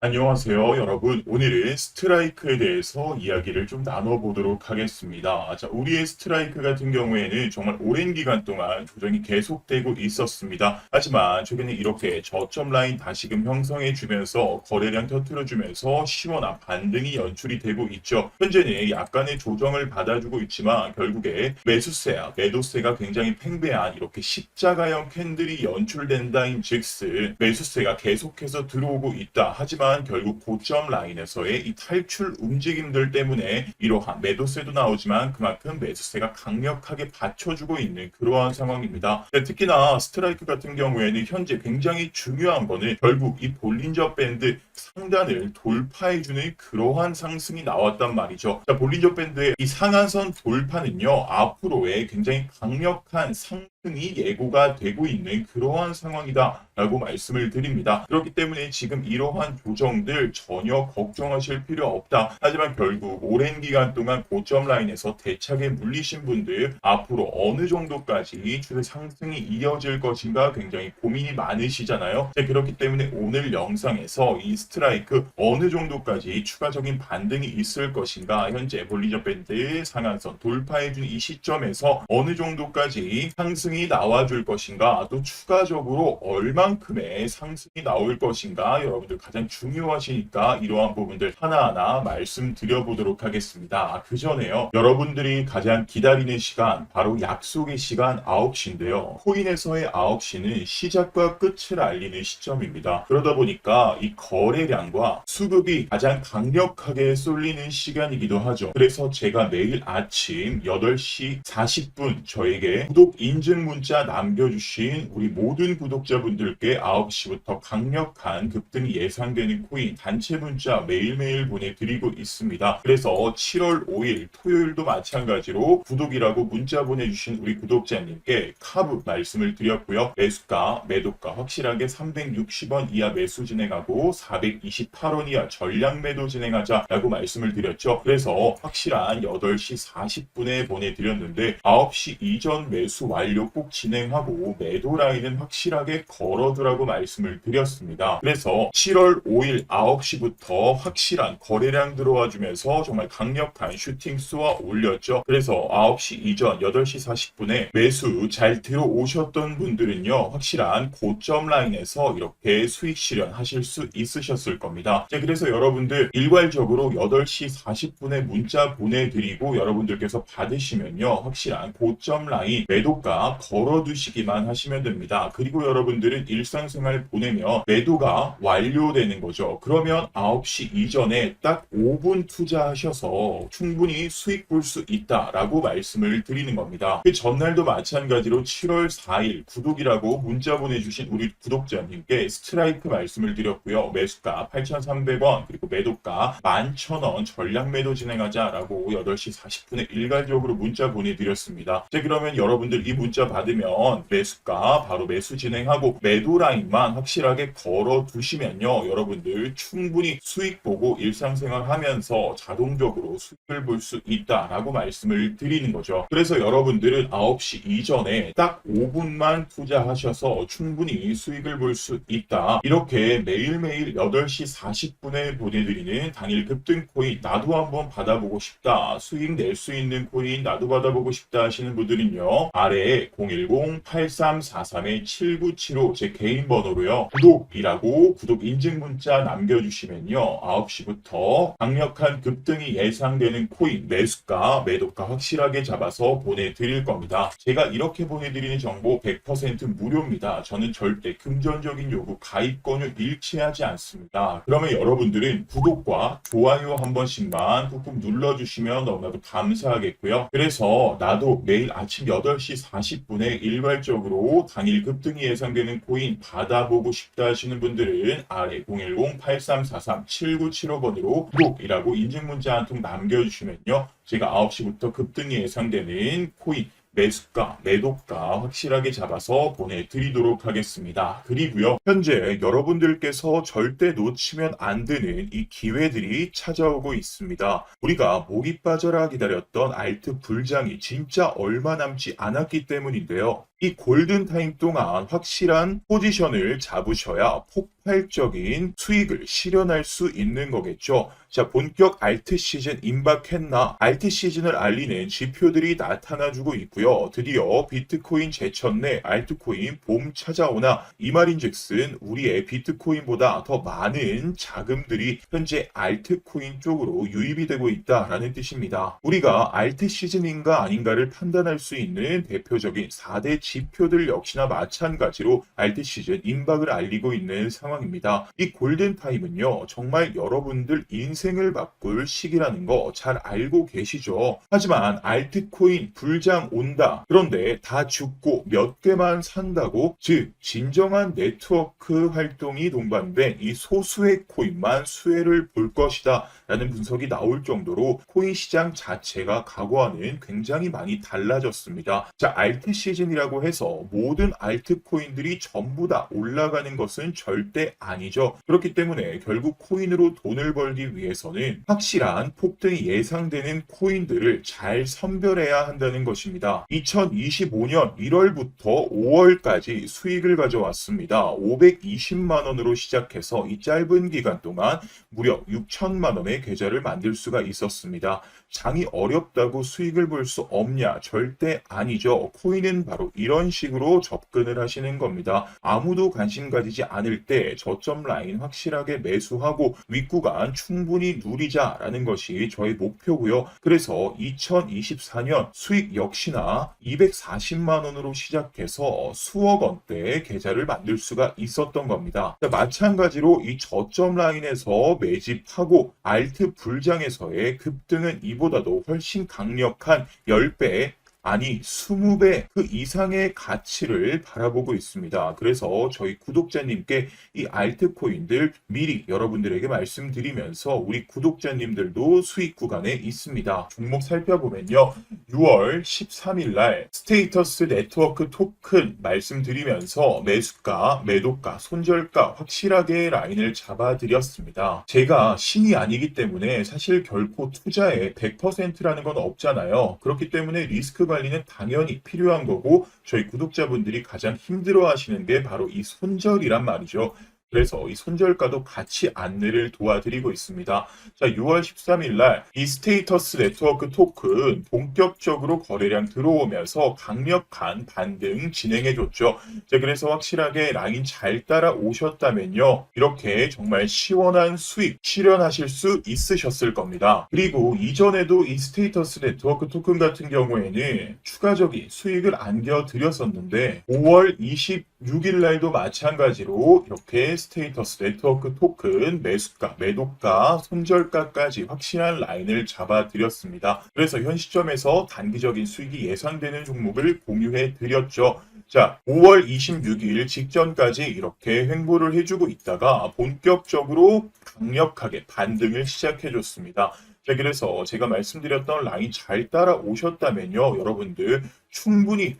안녕하세요, 여러분. 오늘은 스트라이크에 대해서 이야기를 좀 나눠보도록 하겠습니다. 자, 우리의 스트라이크 같은 경우에는 정말 오랜 기간 동안 조정이 계속되고 있었습니다. 하지만 최근에 이렇게 저점 라인 다시금 형성해 주면서 거래량 터트려 주면서 시원한 반등이 연출이 되고 있죠. 현재는 약간의 조정을 받아주고 있지만 결국에 매수세야, 매도세가 굉장히 팽배한 이렇게 십자가형 캔들이 연출된다인 즉슨 매수세가 계속해서 들어오고 있다. 하지만 결국 고점 라인에서의 이 탈출 움직임들 때문에 이러한 매도세도 나오지만 그만큼 매수세가 강력하게 받쳐주고 있는 그러한 상황입니다. 네, 특히나 스트라이크 같은 경우에는 현재 굉장히 중요한 거는 결국 이 볼린저 밴드 상단을 돌파해주는 그러한 상승이 나왔단 말이죠. 자, 볼린저 밴드의 이 상한선 돌파는요, 앞으로의 굉장히 강력한 상 승이 예고가 되고 있는 그러한 상황이다라고 말씀을 드립니다. 그렇기 때문에 지금 이러한 조정들 전혀 걱정하실 필요 없다. 하지만 결국 오랜 기간 동안 고점 라인에서 대차게 물리신 분들 앞으로 어느 정도까지 추세 상승이 이어질 것인가 굉장히 고민이 많으시잖아요. 자, 그렇기 때문에 오늘 영상에서 이 스트라이크 어느 정도까지 추가적인 반등이 있을 것인가 현재 볼리저 밴드 상한선 돌파해준 이 시점에서 어느 정도까지 상승이 나와줄 것인가 또 추가적으로 얼만큼의 상승이 나올 것인가 여러분들 가장 중요하시니까 이러한 부분들 하나하나 말씀드려 보도록 하겠습니다. 그 전에요 여러분들이 가장 기다리는 시간 바로 약속의 시간 9시인데요 코인에서의 9시는 시작과 끝을 알리는 시점입니다. 그러다 보니까 이 거래량과 수급이 가장 강력하게 쏠리는 시간이기도 하죠. 그래서 제가 매일 아침 8시 40분 저에게 구독 인증 문자 남겨주신 우리 모든 구독자분들께 9시부터 강력한 급등이 예상되는 코인 단체 문자 매일매일 보내드리고 있습니다. 그래서 7월 5일 토요일도 마찬가지로 구독이라고 문자 보내주신 우리 구독자님께 카브 말씀을 드렸고요. 매수가, 매도가 확실하게 360원 이하 매수 진행하고 428원 이하 전량 매도 진행하자라고 말씀을 드렸죠. 그래서 확실한 8시 40분에 보내드렸는데 9시 이전 매수 완료 꼭 진행하고 매도 라인은 확실하게 걸어두라고 말씀을 드렸습니다. 그래서 7월 5일 9시부터 확실한 거래량 들어와 주면서 정말 강력한 슈팅 쏘아 올렸죠. 그래서 9시 이전 8시 40분에 매수 잘 들어오셨던 분들은요. 확실한 고점 라인에서 이렇게 수익 실현하실 수 있으셨을 겁니다. 자, 그래서 여러분들 일괄적으로 8시 40분에 문자 보내드리고 여러분들께서 받으시면요. 확실한 고점 라인 매도가 걸어두시기만 하시면 됩니다. 그리고 여러분들은 일상생활 보내면 매도가 완료되는 거죠. 그러면 9시 이전에 딱 5분 투자하셔서 충분히 수익 볼 수 있다라고 말씀을 드리는 겁니다. 그 전날도 마찬가지로 7월 4일 구독이라고 문자 보내주신 우리 구독자님께 스트라이크 말씀을 드렸고요. 매수가 8,300원 그리고 매도가 11,000원 전량 매도 진행하자라고 8시 40분에 일괄적으로 문자 보내드렸습니다. 자 그러면 여러분들 이 문자 받으면 매수가 바로 매수 진행하고 매도 라인만 확실하게 걸어 두시면요. 여러분들 충분히 수익 보고 일상생활 하면서 자동적으로 수익을 볼 수 있다라고 말씀을 드리는 거죠. 그래서 여러분들은 9시 이전에 딱 5분만 투자하셔서 충분히 수익을 볼 수 있다. 이렇게 매일매일 8시 40분에 보내드리는 당일 급등 코인 나도 한번 받아보고 싶다. 수익 낼 수 있는 코인 나도 받아보고 싶다 하시는 분들은요. 아래에 010-8343-7975 제 개인 번호로요. 구독이라고 구독 인증 문자 남겨주시면요. 9시부터 강력한 급등이 예상되는 코인 매수가, 매도가 확실하게 잡아서 보내드릴 겁니다. 제가 이렇게 보내드리는 정보 100% 무료입니다. 저는 절대 금전적인 요구, 가입권을 일치하지 않습니다. 그러면 여러분들은 구독과 좋아요 한 번씩만 꾹꾹 눌러주시면 너무나도 감사하겠고요. 그래서 나도 매일 아침 8시 40 분에 일괄적으로 당일 급등이 예상되는 코인 받아보고 싶다 하시는 분들은 아래 010-8343-7975번으로 구독이라고 인증 문자 한 통 남겨주시면요. 제가 9시부터 급등이 예상되는 코인 매수가, 매도가 확실하게 잡아서 보내드리도록 하겠습니다. 그리고요, 현재 여러분들께서 절대 놓치면 안 되는 이 기회들이 찾아오고 있습니다. 우리가 목이 빠져라 기다렸던 알트 불장이 진짜 얼마 남지 않았기 때문인데요. 이 골든타임 동안 확실한 포지션을 잡으셔야 폭발적인 수익을 실현할 수 있는 거겠죠. 자, 본격 알트 시즌 임박했나? 알트 시즌을 알리는 지표들이 나타나주고 있고요. 드디어 비트코인 제천내 알트코인 봄 찾아오나 이 말인즉슨 우리의 비트코인보다 더 많은 자금들이 현재 알트코인 쪽으로 유입이 되고 있다라는 뜻입니다. 우리가 알트 시즌인가 아닌가를 판단할 수 있는 대표적인 4대 지표들 역시나 마찬가지로 알트 시즌 임박을 알리고 있는 상황입니다. 이 골든타임은요, 정말 여러분들 인생을 바꿀 시기라는 거 잘 알고 계시죠? 하지만 알트코인 불장 온다. 그런데 다 죽고 몇 개만 산다고? 즉, 진정한 네트워크 활동이 동반된 이 소수의 코인만 수혜를 볼 것이다. 라는 분석이 나올 정도로 코인 시장 자체가 과거와는 굉장히 많이 달라졌습니다. 자, 알트 시즌이라고 해서 모든 알트 코인들이 전부 다 올라가는 것은 절대 아니죠. 그렇기 때문에 결국 코인으로 돈을 벌기 위해서는 확실한 폭등이 예상되는 코인들을 잘 선별해야 한다는 것입니다. 2025년 1월부터 5월까지 수익을 가져왔습니다. 520만 원으로 시작해서 이 짧은 기간 동안 무려 6천만 원의 계좌를 만들 수가 있었습니다. 장이 어렵다고 수익을 볼 수 없냐? 절대 아니죠. 코인은 바로 이런 식으로 접근을 하시는 겁니다. 아무도 관심 가지지 않을 때 저점 라인 확실하게 매수하고 윗구간 충분히 누리자라는 것이 저의 목표고요. 그래서 2024년 수익 역시나 240만 원으로 시작해서 수억 원대의 계좌를 만들 수가 있었던 겁니다. 마찬가지로 이 저점 라인에서 매집하고 알트 불장에서의 급등은 이보다도 훨씬 강력한 10배 아니 20배 그 이상의 가치를 바라보고 있습니다. 그래서 저희 구독자님께 이 알트코인들 미리 여러분들에게 말씀드리면서 우리 구독자님들도 수익 구간에 있습니다. 종목 살펴보면요. 6월 13일 날 스테이터스 네트워크 토큰 말씀드리면서 매수가, 매도가, 손절가 확실하게 라인을 잡아드렸습니다. 제가 신이 아니기 때문에 사실 결코 투자에 100%라는 건 없잖아요. 그렇기 때문에 리스크 관 리는 당연히 필요한 거고 저희 구독자분들이 가장 힘들어 하시는 게 바로 이 손절이란 말이죠. 그래서 이 손절가도 같이 안내를 도와드리고 있습니다. 자, 6월 13일 날 이 스테이터스 네트워크 토큰 본격적으로 거래량 들어오면서 강력한 반등 진행해 줬죠. 자, 그래서 확실하게 라인 잘 따라 오셨다면요. 이렇게 정말 시원한 수익 실현하실 수 있으셨을 겁니다. 그리고 이전에도 이 스테이터스 네트워크 토큰 같은 경우에는 추가적인 수익을 안겨 드렸었는데 5월 26일 날도 마찬가지로 이렇게 스테이터스 네트워크 토큰 매수가, 매도가, 손절가까지 확실한 라인을 잡아드렸습니다. 그래서 현 시점에서 단기적인 수익이 예상되는 종목을 공유해 드렸죠. 자, 5월 26일 직전까지 이렇게 횡보를 해주고 있다가 본격적으로 강력하게 반등을 시작해줬습니다. 자, 그래서 제가 말씀드렸던 라인 잘 따라오셨다면요, 여러분들 충분히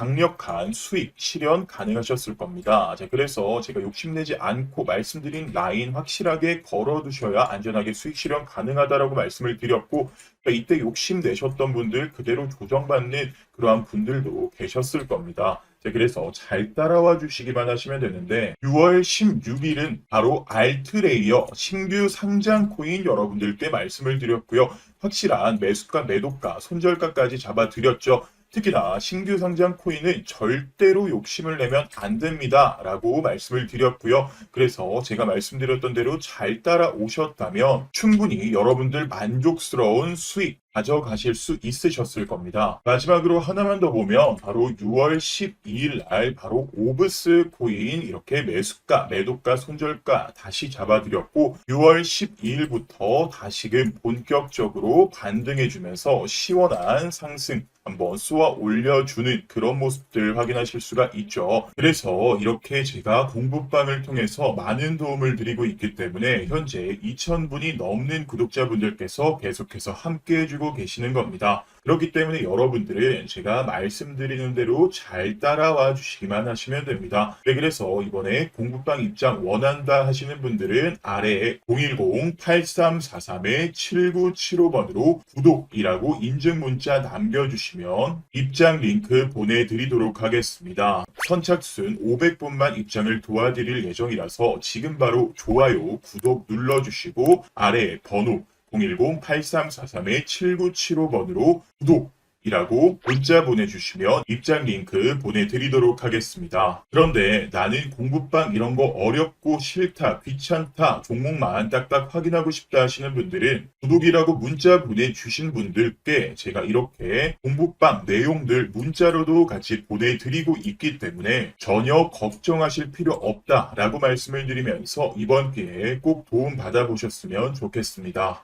강력한 수익 실현 가능하셨을 겁니다. 자, 그래서 제가 욕심내지 않고 말씀드린 라인 확실하게 걸어두셔야 안전하게 수익 실현 가능하다라고 말씀을 드렸고, 그러니까 이때 욕심 내셨던 분들 그대로 조정받는 그러한 분들도 계셨을 겁니다. 자, 그래서 잘 따라와 주시기만 하시면 되는데 6월 16일은 바로 알트레이어 신규 상장 코인 여러분들께 말씀을 드렸고요. 확실한 매수가, 매도가, 손절가까지 잡아드렸죠. 특히나 신규 상장 코인은 절대로 욕심을 내면 안 됩니다. 라고 말씀을 드렸고요. 그래서 제가 말씀드렸던 대로 잘 따라오셨다면 충분히 여러분들 만족스러운 수익 가져가실 수 있으셨을 겁니다. 마지막으로 하나만 더 보면 바로 6월 12일 날 바로 오브스 코인 이렇게 매수가, 매도가, 손절가 다시 잡아드렸고 6월 12일부터 다시금 본격적으로 반등해주면서 시원한 상승 한번 쏘아 올려주는 그런 모습들 확인하실 수가 있죠. 그래서 이렇게 제가 공부방을 통해서 많은 도움을 드리고 있기 때문에 현재 2,000분이 넘는 구독자분들께서 계속해서 함께 해주고 가지고 계시는 겁니다. 그렇기 때문에 여러분들은 제가 말씀드리는 대로 잘 따라와 주시기만 하시면 됩니다. 네, 그래서 이번에 공부방 입장 원한다 하시는 분들은 아래에 010-8343-7975번으로 구독이라고 인증 문자 남겨주시면 입장 링크 보내드리도록 하겠습니다. 선착순 500분만 입장을 도와드릴 예정이라서 지금 바로 좋아요, 구독 눌러주시고 아래 번호 010-8343-7975번으로 구독 이라고 문자 보내주시면 입장 링크 보내드리도록 하겠습니다. 그런데 나는 공부방 이런 거 어렵고 싫다, 귀찮다, 종목만 딱딱 확인하고 싶다 하시는 분들은 구독이라고 문자 보내주신 분들께 제가 이렇게 공부방 내용들 문자로도 같이 보내드리고 있기 때문에 전혀 걱정하실 필요 없다라고 말씀을 드리면서 이번 기회에 꼭 도움 받아보셨으면 좋겠습니다.